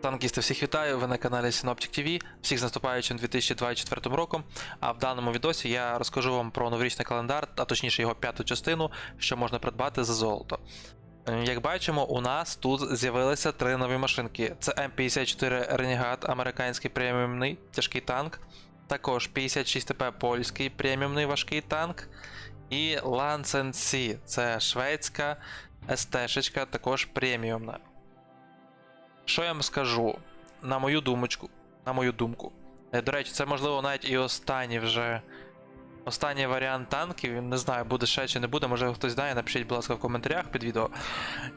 Танкісти, всіх вітаю! Ви на каналі Synoptic TV. Всіх з наступаючим 2024 роком. А в даному відосі я розкажу вам про новорічний календар, а точніше його п'яту частину, що можна придбати за золото. Е, Як бачимо, у нас тут з'явилися три нові машинки: це М54 Renegade, американський преміумний тяжкий танк, також 56 ТП польський преміумний важкий танк, і Lancen C, це шведська СТ-шечка, також преміумна. Що я вам скажу? На мою думочку. На мою думку. Е, До речі, це можливо навіть і останній вже. Останній варіант танків. Не знаю, буде ще чи не буде. Може хтось знає, напишіть, будь ласка, в коментарях під відео.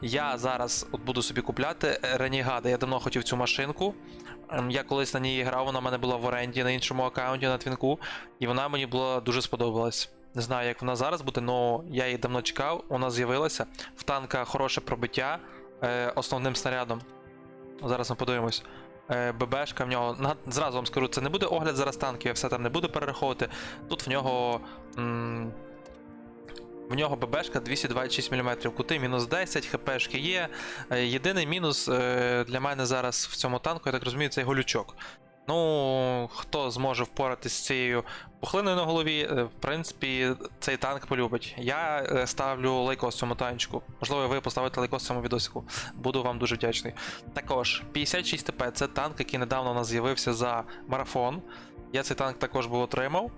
Я зараз от буду собі купляти Ренігада. Я давно хотів цю машинку. Ем, Я колись на ній грав, вона в мене була в оренді на іншому аккаунті на твінку, і вона мені була дуже сподобалась. Не знаю, як вона зараз буде, але я її давно чекав, вона з'явилася. В танка хороше пробиття е, основним снарядом. Зараз ми подивимось. Е, ББшка в нього. Зразу вам скажу, це не буде огляд зараз танків, я все там не буду перераховувати. Тут в нього. В нього ББшка 226 мм, кути мінус 10, ХПшки є. Е, Єдиний мінус е, для мене зараз в цьому танку, я так розумію, це його лючок. Ну, хто зможе впоратись з цією пухлиною на голові, е, в принципі, цей танк полюбить. Я е, ставлю лайкос цьому танчику. Можливо, ви поставите лайкос цьому відосику. Буду вам дуже вдячний. Також 56 ТП це танк, який недавно у нас з'явився за марафон. Я цей танк також був отримав.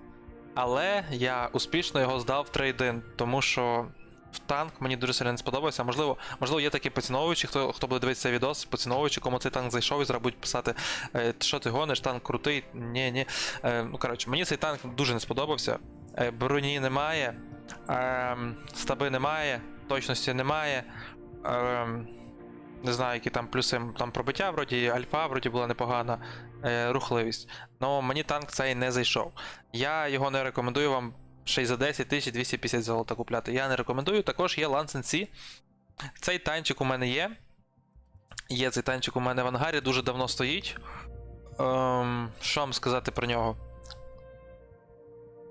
Але я успішно його здав в трейдин, тому що в танк мені дуже сильно не сподобався. Можливо, можливо, є такі поціновувачі, хто, хто буде дивитися цей відос, поціновувачі, кому цей танк зайшов і зараз будуть писати, е, що ти гониш, танк крутий. Ні, ні. Е, ну коротше, мені цей танк дуже не сподобався. Е, броні немає, е, стаби немає, точності немає. Е, не знаю, які там плюси. Там пробиття, вроді, альфа, вроді була непогана, рухливість. Ну мені танк цей не зайшов. Я його не рекомендую вам ще й за 10 250 золота купляти. Я не рекомендую. Також є C. Цей танчик у мене є. Є цей танчик у мене в ангарі, дуже давно стоїть. Ем, що вам сказати про нього?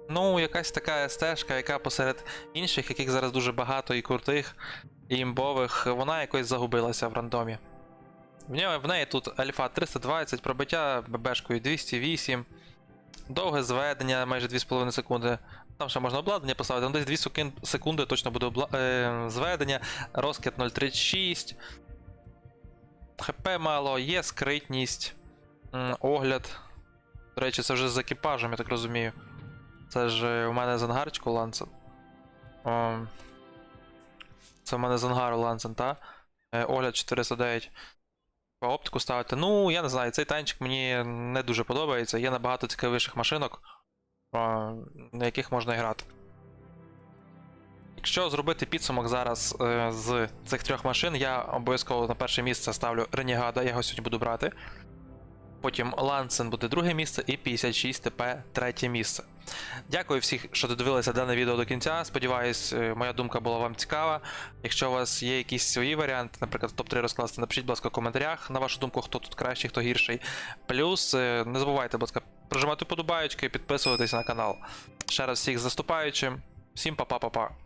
Ну, якась така стежка, яка посеред інших, яких зараз дуже багато і крутих, і імбових, вона якось загубилася в рандомі. В, нього, в неї тут альфа 320, пробиття ББшкою 208, довге зведення майже 2,5 секунди. Там ще можна обладнання поставити, ну десь 2 секун- секунди точно буде обла... е, зведення, розкид 0,36. ХП мало, є скритність, огляд. До речі, це вже з екіпажем, я так розумію. Це ж е, у мене з ангарчику Лансен. Це в мене з ангару Лансен, та? Е, Огляд 409. Оптику ставити. Ну, я не знаю, цей танчик мені не дуже подобається. Є набагато цікавіших машинок, на яких можна грати. Якщо зробити підсумок зараз е, з цих трьох машин, я обов'язково на перше місце ставлю Ренігада, я його сьогодні буду брати. Потім Лансен буде друге місце і 56 ТП третє місце. Дякую всіх, що додивилися дане відео до кінця. Сподіваюсь, е, моя думка була вам цікава. Якщо у вас є якісь свої варіанти, наприклад, топ-3 розкласти, напишіть, будь ласка, в коментарях. На вашу думку, хто тут кращий, хто гірший. Плюс е, не забувайте, будь ласка, прожимати подобаєчки і підписуватись на канал. Ще раз всіх з наступаючим. Всім па-па-па-па.